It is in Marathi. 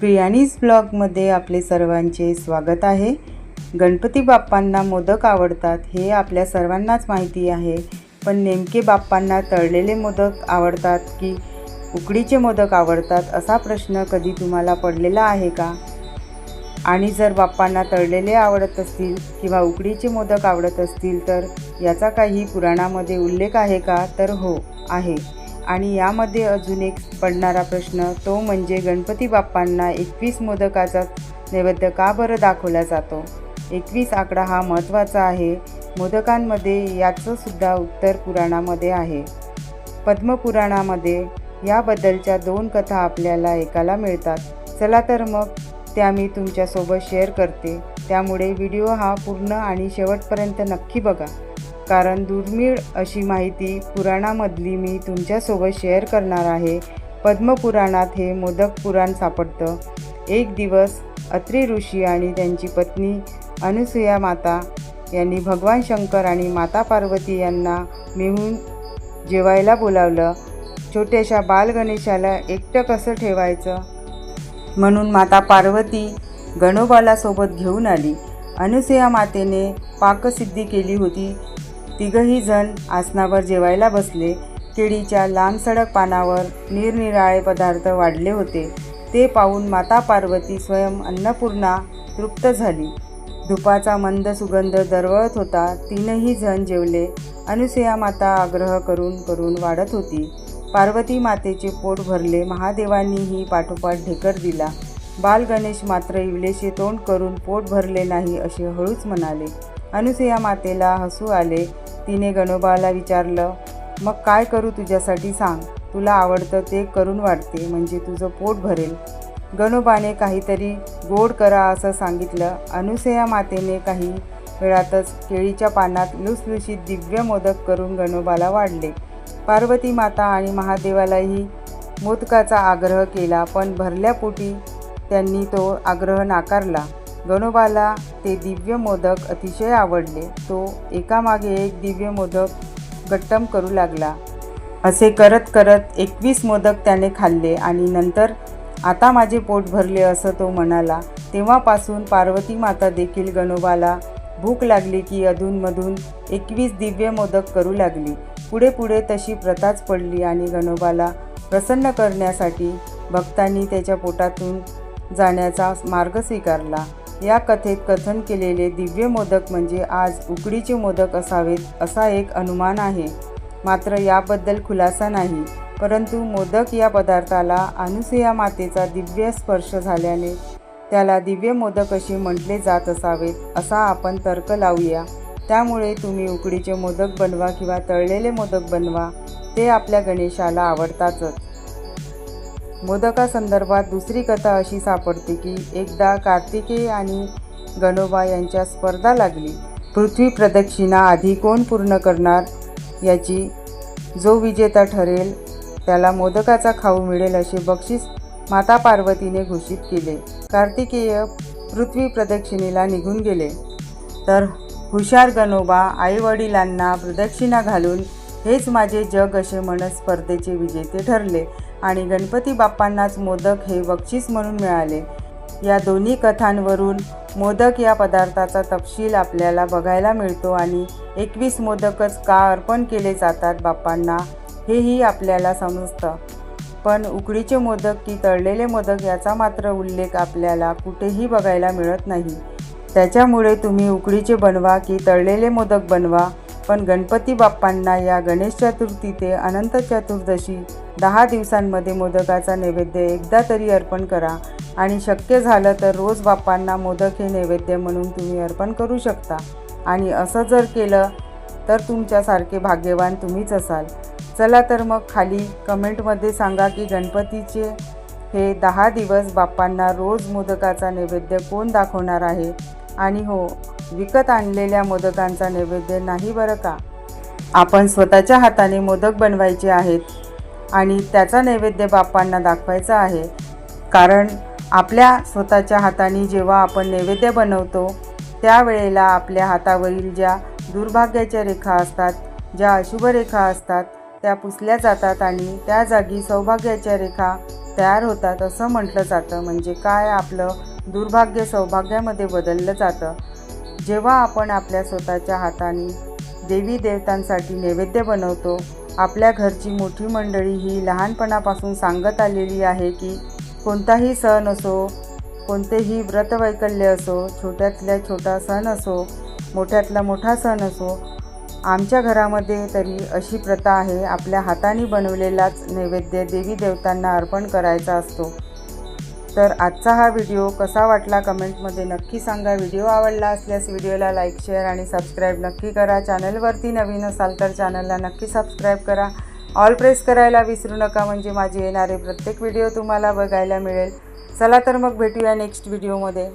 प्रियानीज ब्लॉगमध्ये आपले सर्वांचे स्वागत आहे. गणपती बाप्पांना मोदक आवडतात हे आपल्या सर्वांनाच माहिती आहे. पण नेमके बाप्पांना तळलेले मोदक आवडतात की उकडीचे मोदक आवडतात असा प्रश्न कधी तुम्हाला पडलेला आहे का? आणि जर बाप्पांना तळलेले आवडत असतील किंवा उकडीचे मोदक आवडत असतील तर याचा काही पुराणामध्ये उल्लेख आहे का? तर हो आहे. आणि यामध्ये अजून एक पडणारा प्रश्न तो म्हणजे गणपती बाप्पांना एकवीस मोदकाचा नैवेद्य का बरं दाखवला जातो? एकवीस आकडा हा महत्त्वाचा आहे. मोदकांमध्ये याचंसुद्धा उत्तर पुराणामध्ये आहे. पद्मपुराणामध्ये याबद्दलच्या दोन कथा आपल्याला ऐकायला मिळतात. चला तर मग त्या मी तुमच्यासोबत शेअर करते. त्यामुळे व्हिडिओ हा पूर्ण आणि शेवटपर्यंत नक्की बघा. कारण दुर्मिळ अशी माहिती पुराणामधली मी तुमच्यासोबत शेअर करणार आहे. पद्मपुराणात हे मोदक पुराण सापडतं. एक दिवस अत्री ऋषी आणि त्यांची पत्नी अनुसूया माता यांनी भगवान शंकर आणि माता पार्वती यांना मिळून जेवायला बोलावलं. छोट्याशा बालगणेशाला एकटं कसं ठेवायचं? म्हणून माता पार्वती गणोबाला सोबत घेऊन आली. अनुसया मातेने पाकसिद्धी केली होती. तिघही जण आसनावर जेवायला बसले. केळीच्या लांबसडक पानावर निरनिराळे पदार्थ वाढले होते. ते पाहून माता पार्वती स्वयं अन्नपूर्णा तृप्त झाली. धुपाचा मंद सुगंध दरवळत होता. तीनही जण जेवले. अनुसया माता आग्रह करून करून वाढत होती. पार्वती मातेचे पोट भरले. महादेवांनीही पाठोपाठ ढेकर दिला. बाल गणेश मात्र इवलेशे तोंड करून पोट भरले नाही असे हळूच म्हणाले. अनुसया मातेला हसू आले. तिने गणोबाला विचारलं मग काय करू तुझ्यासाठी सांग. तुला आवडतं ते करून वाढते म्हणजे तुझं पोट भरेल. गणोबाने काहीतरी गोड करा असं सांगितलं. अनुसया मातेने काही वेळातच केळीच्या पानात लुसलुशीत दिव्य मोदक करून गणोबाला वाढले. पार्वती माता आणि महादेवालाही मोदकाचा आग्रह केला पण भरल्या पोटी त्यांनी तो आग्रह नाकारला. गणोबाला ते दिव्य मोदक अतिशय आवडले. तो एकामागे एक दिव्य मोदक गट्टम करू लागला. असे करत करत एकवीस मोदक त्याने खाल्ले आणि नंतर आता माझे पोट भरले असं तो म्हणाला. तेव्हापासून पार्वती माता देखील गणोबाला भूक लागली की अधूनमधून एकवीस दिव्य मोदक करू लागली. पुढे पुढे तशी प्रथाच पडली आणि गणोबाला प्रसन्न करण्यासाठी भक्तांनी त्याच्या पोटातून जाण्याचा मार्ग स्वीकारला. या कथेत कथन केलेले दिव्य मोदक म्हणजे आज उकडीचे मोदक असावेत असा एक अनुमान आहे. मात्र याबद्दल खुलासा नाही परंतु मोदक या पदार्थाला अनुसया मातेचा दिव्य स्पर्श झाल्याने त्याला दिव्य मोदक असे म्हटले जात असावेत असा आपण तर्क लावूया. त्यामुळे तुम्ही उकडीचे मोदक बनवा किंवा तळलेले मोदक बनवा ते आपल्या गणेशाला आवडतातच. मोदकासंदर्भात दुसरी कथा अशी सापडते की एकदा कार्तिकेय आणि गणोबा यांच्या स्पर्धा लागली. पृथ्वी प्रदक्षिणा आधी कोण पूर्ण करणार याची जो विजेता ठरेल त्याला मोदकाचा खाऊ मिळेल असे बक्षीस माता पार्वतीने घोषित केले. कार्तिकेय पृथ्वी प्रदक्षिणेला निघून गेले. तर हुशार गणोबा आईवडिलांना प्रदक्षिणा घालून हेच माझे जग असे म्हणत स्पर्धेचे विजेते ठरले. आणि गणपती बाप्पांनाच मोदक हे बक्षीस म्हणून मिळाले. या दोन्ही कथांवरून मोदक या पदार्थाचा तपशील आपल्याला बघायला मिळतो आणि एकवीस मोदकच का अर्पण केले जातात बाप्पांना हेही आपल्याला समजतं. पण उकडीचे मोदक की तळलेले मोदक याचा मात्र उल्लेख आपल्याला कुठेही बघायला मिळत नाही. त्याच्यामुळे तुम्ही उकडीचे बनवा की तळलेले मोदक बनवा पण गणपती बाप्पांना या गणेश चतुर्थी ते अनंत चतुर्दशी दहा दिवसांमध्ये मोदकाचा नैवेद्य एकदा तरी अर्पण करा. आणि शक्य झालं तर रोज बाप्पांना मोदक हे नैवेद्य म्हणून तुम्ही अर्पण करू शकता. आणि असं जर केलं तर तुमच्यासारखे भाग्यवान तुम्हीच असाल. चला तर मग खाली कमेंटमध्ये सांगा की गणपतीचे हे दहा दिवस बाप्पांना रोज मोदकाचा नैवेद्य कोण दाखवणार आहे? आणि हो विकत आणलेल्या मोदकांचा नैवेद्य नाही बरं का? आपण स्वतःच्या हाताने मोदक बनवायचे आहेत आणि त्याचा नैवेद्य बाप्पांना दाखवायचा आहे. कारण आपल्या स्वतःच्या हाताने जेव्हा आपण नैवेद्य बनवतो त्यावेळेला आपल्या हातावरील ज्या दुर्भाग्याच्या रेखा असतात ज्या अशुभ रेखा असतात त्या पुसल्या जातात आणि त्या जागी सौभाग्याच्या रेखा तयार होतात असं म्हटलं जातं. म्हणजे काय? आपलं दुर्भाग्य सौभाग्यामध्ये बदललं जातं. जेव्हा आपण आपल्या स्वतःच्या हाताने देवी देवतांसाठी नैवेद्य बनवतो आपल्या घरची मोठी मंडळी ही लहानपणापासून सांगत आलेली आहे की कोणताही सण असो कोणतेही व्रतवैकल्य असो छोट्यातल्या छोटा सण असो मोठ्यातला मोठा सण असो आमच्या घरामध्ये तरी अशी प्रथा आहे आपल्या हाताने बनवलेलाच नैवेद्य देवी देवतांना अर्पण करायचा असतो. तर आजचा हा व्हिडिओ कसा वाटला कमेंटमध्ये नक्की सांगा. व्हिडिओ आवडला असल्यास व्हिडिओला लाईक शेअर आणि सबस्क्राईब नक्की करा. चॅनलवरती नवीन असाल तर चॅनलला नक्की सबस्क्राईब करा. ऑल प्रेस करायला विसरू नका म्हणजे माझे येणारे प्रत्येक व्हिडिओ तुम्हाला बघायला मिळेल. चला तर मग भेटूया नेक्स्ट व्हिडिओमध्ये